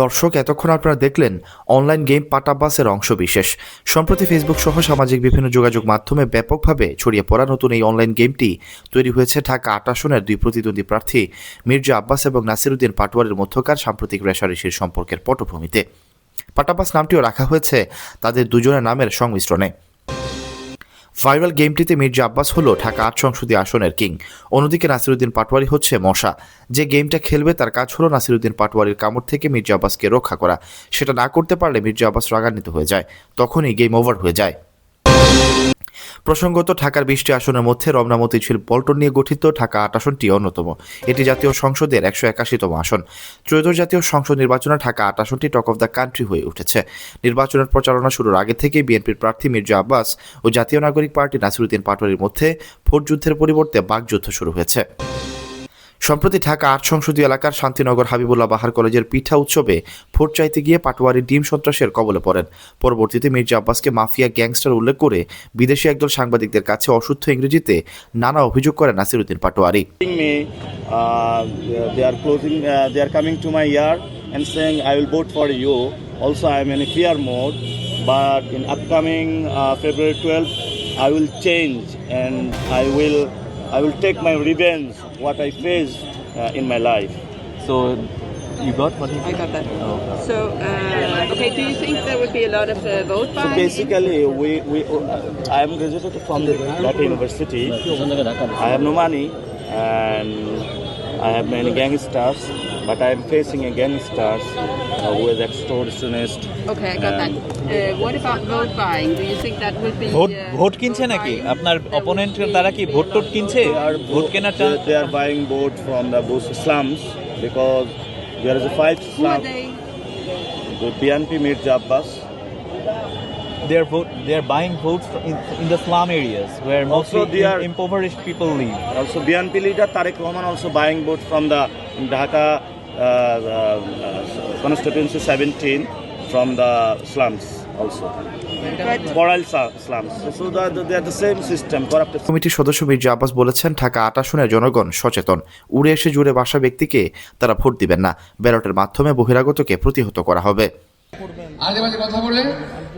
দর্শক, এতক্ষণ আপনারা দেখলেন অনলাইন গেম পাটাবাসের অংশ বিশেষ সম্প্রতি ফেসবুক সহ সামাজিক বিভিন্ন যোগাযোগ মাধ্যমে ব্যাপকভাবে ছড়িয়ে পড়া নতুন এই অনলাইন গেমটি তৈরি হয়েছে ঢাকা আট আসনের দুই প্রতিদ্বন্দ্বী প্রার্থী মির্জা আব্বাস এবং নাসিরুদ্দিন পাটোয়ারের মধ্যকার সাম্প্রতিক রেশারেশির সম্পর্কের পটভূমিতে। পাটাবাস নামটিও রাখা হয়েছে তাদের দুজনের নামের সংমিশ্রণে। ভাইরাল গেমটিতে মির্জা আব্বাস হলো ঢাকা আট সংসদীয় আসনের কিং। অন্যদিকে নাসিরুদ্দিন পাটোয়ারি হচ্ছে মশা। যে গেমটা খেলবে তার কাজ হলো নাসিরুদ্দিন পাটওয়ারির কামড় থেকে মির্জা আব্বাসকে রক্ষা করা। সেটা না করতে পারলে মির্জা আব্বাস রাগান্বিত হয়ে যায়। তখনই গেম ওভার হয়ে যায়। প্রসঙ্গত, ঢাকার বিশটি আসনের মধ্যে রমনা মতিঝিল, পল্টন নিয়ে গঠিত ঢাকা আট আসনটি অন্যতম। এটি জাতীয় সংসদের একশো একাশিতম আসন। ত্রয়োদশ জাতীয় সংসদ নির্বাচনে ঢাকা আট আসনটি টক অফ দ্য কান্ট্রি হয়ে উঠেছে। নির্বাচনের প্রচারণা শুরুর আগে থেকে বিএনপির প্রার্থী মির্জা আব্বাস ও জাতীয় নাগরিক পার্টি নাসিরুদ্দিন পাটোয়ারির মধ্যে ভোট যুদ্ধের পরিবর্তে বাকযুদ্ধ শুরু হয়েছে। সম্প্রতি ঢাকা আট সংসদীয় এলাকার শান্তিনগর হাবিবুল্লাহ বাহার কলেজের পিঠা উৎসবে ভোট চাইতে গিয়ে পাটোয়ারি ডিম সন্ত্রাসের কবলে পড়েন। পরবর্তীতে মির্জা আব্বাসকে মাফিয়া গ্যাংস্টার উল্লেখ করে বিদেশি একদল সাংবাদিকদের কাছে অসুস্থ ইংরেজিতে নানা অভিযোগ করেন Nasiruddin Patwari. Also, I am in a fear mode, but in upcoming uh, February 12th, I will change and I will, I will take my revenge what I faced uh, in my life. So you got what you I got that. So, uh, okay, do you think there would be a lot of uh, vote So basically, we, we, uh, I am graduated from the Dhaka University. I have no money and I have many gangsters, but I am facing a gangsters uh, who is extortionist. Okay, I got that. Uh, what about vote buying? Do you think that will be? Vote uh, vote কিনছে vote নাকি buying? আপনার অপোনেন্টের দ্বারা কি vote টোট কিনছে আর vote কেনার They, are buying vote from the both slums because there is a five Who are slum. they? The BNP Mirza Abbas. they are vote they are buying votes in, in the slum areas where Also mostly they are- impoverished people live Also BNP leader Tariq Rahman also buying vote from the Dhaka uh, uh, constituency 17 from the slums also. But Moral sa- slums. So they are, they are the same system, corrupted কমিটির সদস্য মির্জা আব্বাস বলেছেন ঢাকা আট আসনের জনগণ সচেতন। উড়ে এসে জুড়ে বাসা ব্যক্তিকে তারা ভোট দিবেন না। ব্যালটের মাধ্যমে বহিরাগতকে প্রতিহত করা হবে। আজে বাজে কথা বলে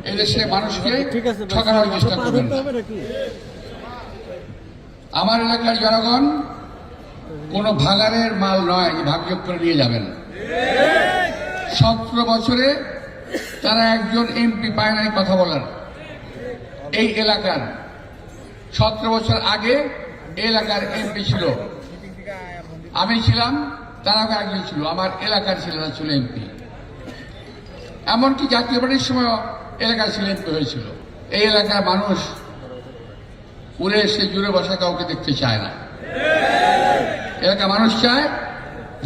এদেশে মানুষকে ঠকানোর চেষ্টা করবেন আমার এলাকার জনগণ কোনো ভাগাড়ের মাল নয় যে ভাগযোগ করে নিয়ে যাবেন। সতেরো বছরে তারা একজন এমপি পায় নাই কথা বলার। এই এলাকার। সতেরো বছর আগে এলাকার এমপি ছিল। আমি ছিলাম তারা একজন ছিল। আমার এলাকার ছেলেরা ছিল এমপি। এমনকি জাতীয় পার্টির সময় এলাকার ছেলে এমপি হয়েছিল। এই এলাকার মানুষ উড়ে এসে জুড়ে বসা কাউকে দেখতে চায় না। এলাকার মানুষ চায়,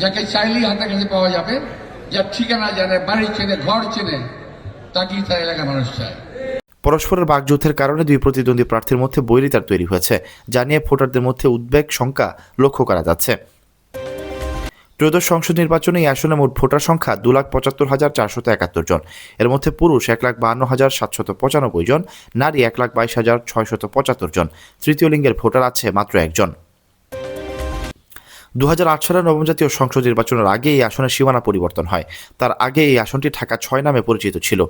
যাকে চাইলেই হাতে কাছে পাওয়া যাবে যার ঠিকানা জানে, বাড়ি চেনে, ঘর চেনে, তাকেই তার এলাকার মানুষ চায়। পরস্পরের বাকযুদ্ধের কারণে দুই প্রতিদ্বন্দ্বী প্রার্থীর মধ্যে বৈরিতার তৈরি হয়েছে, যা নিয়ে ভোটারদের মধ্যে উদ্বেগ, শঙ্কা লক্ষ্য করা যাচ্ছে। ত্রয়োদশ সংসদ নির্বাচনে এই আসনে মোট ভোটার সংখ্যা দু লাখ পঁচাত্তর হাজার চারশত একাত্তর জন। এর মধ্যে পুরুষ এক লাখ বাহান্ন হাজার সাতশত পঁচানব্বই জন, নারী এক লাখ বাইশ হাজার ছয়শত পঁচাত্তর জন। তৃতীয় লিঙ্গের ভোটার আছে মাত্র একজন। দু হাজার আট সালের নবম জাতীয় সংসদ নির্বাচনের আগে এই আসনের সীমানা পরিবর্তন হয়। তার আগে এই আসনটি ঢাকা ছয় নামে পরিচিত ছিল।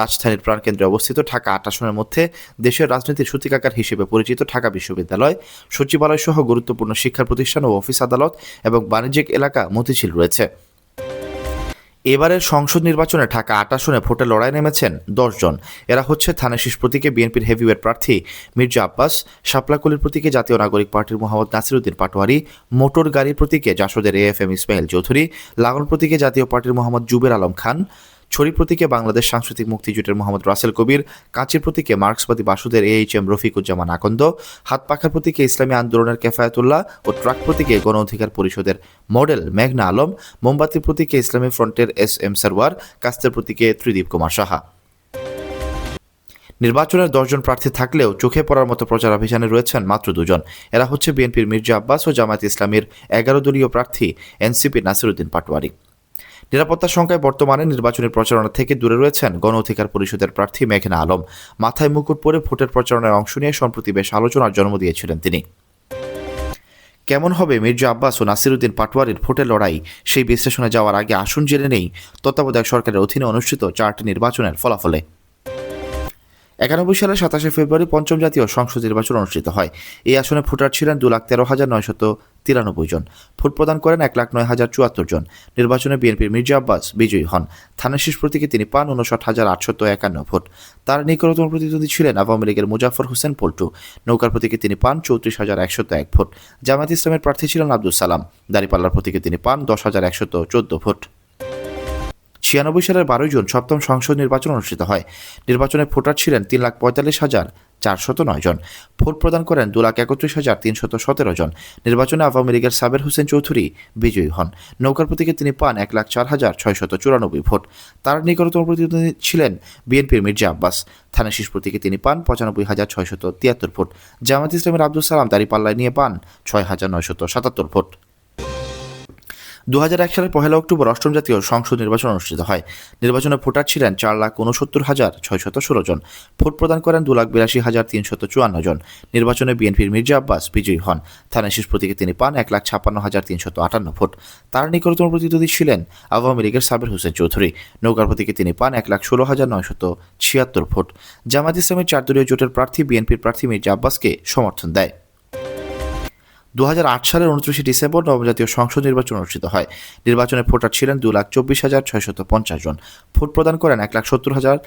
রাজধানীর প্রাণকেন্দ্রে অবস্থিত ঢাকা আট আসনের মধ্যে দেশের রাজনীতির সূতিকাকার হিসেবে পরিচিত ঢাকা বিশ্ববিদ্যালয়, সচিবালয় সহ গুরুত্বপূর্ণ শিক্ষা প্রতিষ্ঠান ও অফিস আদালত এবং বাণিজ্যিক এলাকা মতিঝিল রয়েছে। এবারের সংসদ নির্বাচনে ঢাকা আট আসনে ভোটে লড়াই নেমেছেন দশজন। এরা হচ্ছে থানাশিস প্রতীকে বিএনপির হেভিওয়েট প্রার্থী মির্জা আব্বাস, শাপলাকুলির প্রতীকে জাতীয় নাগরিক পার্টির মোহাম্মদ নাসিরুদ্দিন পাটোয়ারি মোটর গাড়ির প্রতীকে জাসদের A F M Ismail Chowdhury lagoon প্রতীকে জাতীয় পার্টির মোহাম্মদ জুবের আলম খান ছড়ি প্রতীকে বাংলাদেশ সাংস্কৃতিক মুক্তিজোটের মোহাম্মদ রাসেল কবির, কাঁচির প্রতীকে মার্ক্সবাদী বাসুদের A H M Rafiquzzaman Akand হাত পাখার প্রতীকে ইসলামী আন্দোলনের কেফায়েতুল্লাহ ও ট্রাক প্রতীকে গণ অধিকার পরিষদের মডেল মেঘনা আলম, মোমবাতির প্রতীকে ইসলামী ফ্রন্টের এস এম সারওয়ার কাস্তের প্রতীকে ত্রিদীপ কুমার সাহা। নির্বাচনের দশজন প্রার্থী থাকলেও চোখে পড়ার মতো প্রচার অভিযানে রয়েছেন মাত্র দুজন। এরা হচ্ছে বিএনপির মির্জা আব্বাস ও জামায়াত ইসলামীর এগারো দলীয় প্রার্থী এনসিপি নাসিরুদ্দিন পাটোয়ারি। নিরাপত্তার সংখ্যায় বর্তমানে নির্বাচনী প্রচারণা থেকে দূরে রয়েছেন গণ অধিকার পরিষদের প্রার্থী মেঘনা আলম। মাথায় মুকুট পরে ভোটের প্রচারণায় অংশ নিয়ে সম্প্রতি বেশ আলোচনার জন্ম দিয়েছিলেন তিনি। কেমন হবে মির্জা আব্বাস ও নাসিরুদ্দিন পাটোয়ারির ভোটের লড়াই? সেই বিশ্লেষণে যাওয়ার আগে আসুন জেনে নেই তত্ত্বাবধায়ক সরকারের অধীনে অনুষ্ঠিত চারটি নির্বাচনের ফলাফলে। একানব্বই সালের সাতাশে ফেব্রুয়ারি পঞ্চম জাতীয় সংসদ নির্বাচন অনুষ্ঠিত হয়। এই আসনে ভোটার ছিলেন দু লাখ তেরো হাজার নয়শত তিরানব্বই জন। ভোট প্রদান করেন এক লাখ নয় হাজার চুয়াত্তর জন। নির্বাচনে বিএনপির মির্জা আব্বাস বিজয়ী হন। থানা শেষ প্রতীকে তিনি পান উনষাট হাজার আটশত একান্ন ভোট। তার নিকটতম প্রতিদ্বন্দ্বী ছিলেন আওয়ামী লীগের মুজাফর হোসেন পল্টু। নৌকার প্রতীকে তিনি পান চৌত্রিশ হাজার একশত এক ভোট। জামায়াত ইসলামের প্রার্থী ছিলেন আব্দুল সালাম। দাঁড়িপাল্লার প্রতীকে তিনি পান দশ হাজার একশত চোদ্দ ভোট। ছিয়ানব্বই সালের বারোই জুন সপ্তম সংসদ নির্বাচন অনুষ্ঠিত হয়। নির্বাচনে ভোটার ছিলেন তিন লাখ পঁয়তাল্লিশ হাজার চারশত নয় জন। ভোট প্রদান করেন দু লাখ একত্রিশ হাজার তিনশত সতেরো জন। নির্বাচনে আওয়ামী লীগের সাবের হোসেন চৌধুরী বিজয়ী হন। নৌকার প্রতীকে তিনি পান এক লাখ চার হাজার ছয়শত চুরানব্বই ভোট। তার নিকটতম প্রতিদ্বন্দ্বী ছিলেন বিএনপির মির্জা আব্বাস। থানা শীষ প্রতীকে তিনি পান পঁচানব্বই হাজার ছয়শত তিয়াত্তর ভোট। জামাত ইসলামের আব্দুল সালাম দাঁড়িপাল্লায় নিয়ে পান ছয় হাজার নয়শত সাতাত্তর ভোট। দু সালের পহেলা অক্টোবর অষ্টম জাতীয় সংসদ নির্বাচন অনুষ্ঠিত হয়। নির্বাচনে ভোটার ছিলেন চার লাখ উনসত্তর হাজার ছয়শত ষোলো জন। ভোট প্রদান করেন দু লাখ বিরাশি হাজার তিনশত চুয়ান্ন জন। নির্বাচনে বিএনপির মির্জা আব্বাস বিজয়ী হন। থানা শীষ প্রতীকে তিনি পান এক লাখ ছাপ্পান্ন হাজার তিনশত আটান্ন ভোট। তার নিকটতম প্রতিদ্বন্দ্বী ছিলেন আওয়ামী লীগের সাবের হোসেন চৌধুরী। নৌকার প্রতীকে তিনি পান এক লাখ ষোলো হাজার নয়শত ছিয়াত্তর ভোট। জামাত ইসলামের চার দলীয় জোটের প্রার্থী বিএনপির প্রার্থী মির্জা আব্বাসকে সমর্থন দেয়। দু হাজার আট সালের উনত্রিশে ডিসেম্বর নবজাতীয় সংসদ নির্বাচন অনুষ্ঠিত হয়। নির্বাচনে ভোটার ছিলেন দু লাখ চব্বিশ হাজার ছয়শত পঞ্চাশ জন। ভোট প্রদান করেন এক লাখ সত্তর হাজার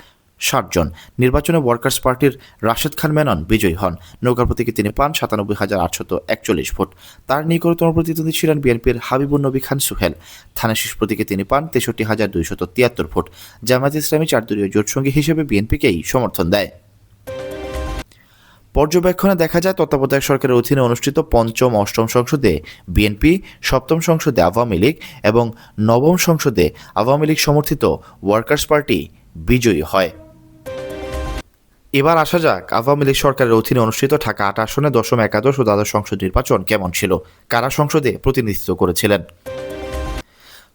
ষাট জন। নির্বাচনে ওয়ার্কার্স পার্টির রাশেদ খান মেনন বিজয়ী হন। নৌকার প্রতীকে তিনি পান সাতানব্বই হাজার আটশত একচল্লিশ ভোট। তার নিকটতম প্রতিদ্বন্দ্বী ছিলেন বিএনপির হাবিবুর নবী খান সুহেল। থানা শীষ প্রতীকে তিনি পান তেষট্টি হাজার দুইশত তিয়াত্তর ভোট। জামায়াত ইসলামী চারদলীয় জোটসঙ্গী হিসেবে বিএনপিকেই সমর্থন দেয়। পর্যবেক্ষণে দেখা যায় তত্ত্বাবধায়ক সরকারের অধীনে অনুষ্ঠিত পঞ্চম অষ্টম সংসদে বিএনপি, সপ্তম সংসদে আওয়ামী লীগ এবং নবম সংসদে আওয়ামী লীগ সমর্থিত ওয়ার্কার্স পার্টি বিজয়ী হয়। এবার আসা যাক আওয়ামী লীগ সরকারের অধীনে অনুষ্ঠিত ঢাকা আট আসনে দশম একাদশ ও দ্বাদশ সংসদ নির্বাচন কেমন ছিল? কারা সংসদে প্রতিনিধিত্ব করেছিলেন?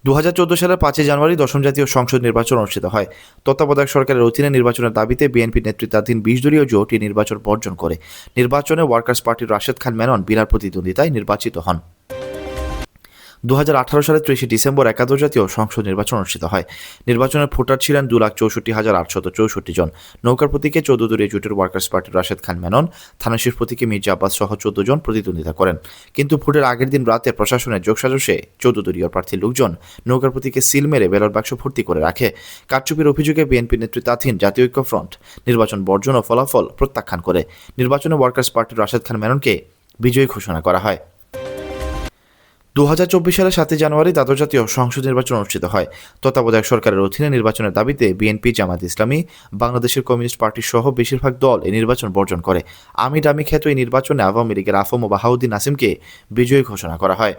দু হাজার চৌদ্দ সালের পাঁচই জানুয়ারি দশম জাতীয় সংসদ নির্বাচন অনুষ্ঠিত হয়। তত্ত্বাবধায়ক সরকারের অধীনে নির্বাচনের দাবিতে বিএনপি নেতৃত্বাধীন বিশ দলীয় জোট নির্বাচন বর্জন করে। নির্বাচনে ওয়ার্কার্স পার্টির রাশেদ খান মেনন বিনার প্রতিদ্বন্দ্বিতায় নির্বাচিত হন। দু হাজার আঠারো সালের ত্রিশে ডিসেম্বর একাদশ জাতীয় সংসদ নির্বাচন অনুষ্ঠিত হয়। নির্বাচনের ভোটার ছিলেন দু লাখ চৌষট্টি হাজার আটশত চৌষট্টি জন। নৌকার প্রতীকে চৌদ্দ দলীয় জোটের ওয়ার্কার্স পার্টির রাশেদ খান মেনন থানাশির প্রতীকে মির্জা আব্বাস সহ চৌদ্দ জন প্রতিদ্বন্দ্বিতা করেন। কিন্তু ভোটের আগের দিন রাতে প্রশাসনের যোগসাজশে চৌদ্দ দলীয় প্রার্থীর লোকজন নৌকার প্রতীকে সিল মেরে ব্যালট বাক্স ভর্তি করে রাখে। কারচুপির অভিযোগে বিএনপি নেতৃত্বাধীন জাতীয় ঐক্য ফ্রন্ট নির্বাচন বর্জন ও ফলাফল প্রত্যাখ্যান করে। নির্বাচনে ওয়ার্কার্স পার্টির রাশেদ খান মেননকে বিজয়ী ঘোষণা করা হয়। দু হাজার চব্বিশ সালের সাতই জানুয়ারি দ্বাদশ জাতীয় সংসদ নির্বাচন অনুষ্ঠিত হয়। তত্ত্বাবধায়ক সরকারের অধীনে নির্বাচনের দাবিতে বিএনপি জামাত ইসলামী, বাংলাদেশের কমিউনিস্ট পার্টি সহ বেশিরভাগ দল এই নির্বাচন বর্জন করে। আমি ডামি খ্যাত এই নির্বাচনে আওয়ামী লীগের আফম ও বাহাউদ্দিন নাসিমকে বিজয়ী ঘোষণা করা হয়।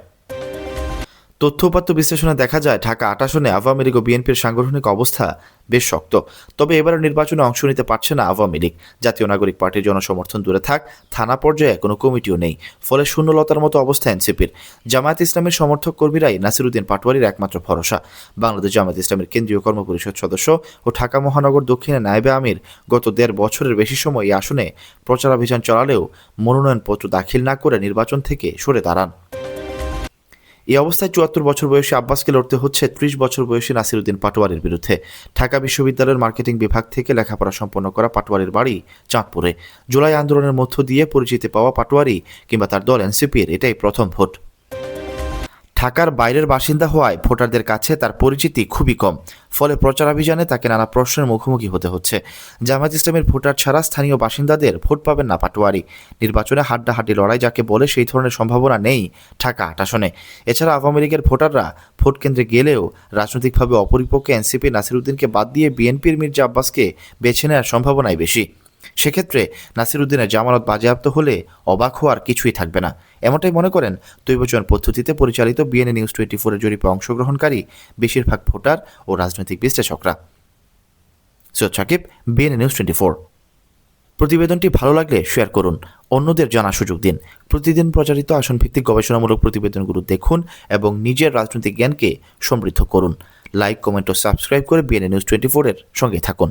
তথ্য উপাত্ত বিশ্লেষণে দেখা যায়, ঢাকা আট আসনে আওয়ামী লীগ ও বিএনপির সাংগঠনিক অবস্থা বেশ শক্ত। তবে এবারের নির্বাচনে অংশ নিতে পারছে না আওয়ামী লীগ। জাতীয় নাগরিক পার্টির জনসমর্থন দূরে থাক, থানা পর্যায়ে কোনো কমিটিও নেই। ফলে শূন্যলতার মতো অবস্থা এনসিপির। জামায়াত ইসলামের সমর্থক কর্মীরাই নাসিরুদ্দিন পাটোয়ারির একমাত্র ভরসা। বাংলাদেশ জামায়াত ইসলামের কেন্দ্রীয় কর্মপরিষদ সদস্য ও ঢাকা মহানগর দক্ষিণে নায়েবে আমির গত দেড় বছরের বেশি সময় এই আসনে প্রচারাভিযান চালালেও মনোনয়নপত্র দাখিল না করে নির্বাচন থেকে সরে দাঁড়ান। এই অবস্থায় চুয়াত্তর বছর বয়সী আব্বাসকে লড়তে হচ্ছে ত্রিশ বছর বয়সী নাসিরুদ্দিন পাটোয়ারের বিরুদ্ধে। ঢাকা বিশ্ববিদ্যালয়ের মার্কেটিং বিভাগ থেকে লেখাপড়া সম্পন্ন করা পাটোয়ারির বাড়ি চাঁদপুরে। জুলাই আন্দোলনের মধ্য দিয়ে পরিচিতি পাওয়া পাটোয়ারি কিংবা তার দল এনসিপির, এটাই প্রথম ভোট। ঢাকার বাইরের বাসিন্দা হওয়ায় ভোটারদের কাছে তার পরিচিতি খুবই কম। ফলে প্রচারাভিযানে তাকে নানা প্রশ্নের মুখোমুখি হতে হচ্ছে। জামায়াত ইসলামের ভোটার ছাড়া স্থানীয় বাসিন্দাদের ভোট পাবেন না পাটোয়ারি। নির্বাচনে হাড্ডাহাড্ডি লড়াই যাকে বলে সেই ধরনের সম্ভাবনা নেই ঢাকা আট এছাড়া আওয়ামী লীগের ভোটাররা ভোট কেন্দ্রে গেলেও রাজনৈতিকভাবে অপরিপক্ক এনসিপি নাসিরুদ্দিনকে বাদ দিয়ে বিএনপির মির্জা আব্বাসকে বেছে নেওয়ার সম্ভাবনাই বেশি। সেক্ষেত্রে নাসিরুদ্দিনের জামানত বাজেয়াপ্ত হলে অবাক হওয়ার কিছুই থাকবে না। এমনটাই মনে করেন দৈবচয়ন পদ্ধতিতে পরিচালিত বিএনএ নিউজ টোয়েন্টি ফোরের জরিপে অংশগ্রহণকারী বেশিরভাগ ভোটার ও রাজনৈতিক বিশ্লেষকরা। Syed Sakib BNA news twenty four প্রতিবেদনটি ভালো লাগলে শেয়ার করুন। অন্যদের জানার সুযোগ দিন। প্রতিদিন প্রচারিত আসন ভিত্তিক গবেষণামূলক প্রতিবেদনগুলো দেখুন এবং নিজের রাজনৈতিক জ্ঞানকে সমৃদ্ধ করুন। লাইক, কমেন্ট ও সাবস্ক্রাইব করে বিএনএ নিউজ টোয়েন্টি ফোরের সঙ্গে থাকুন।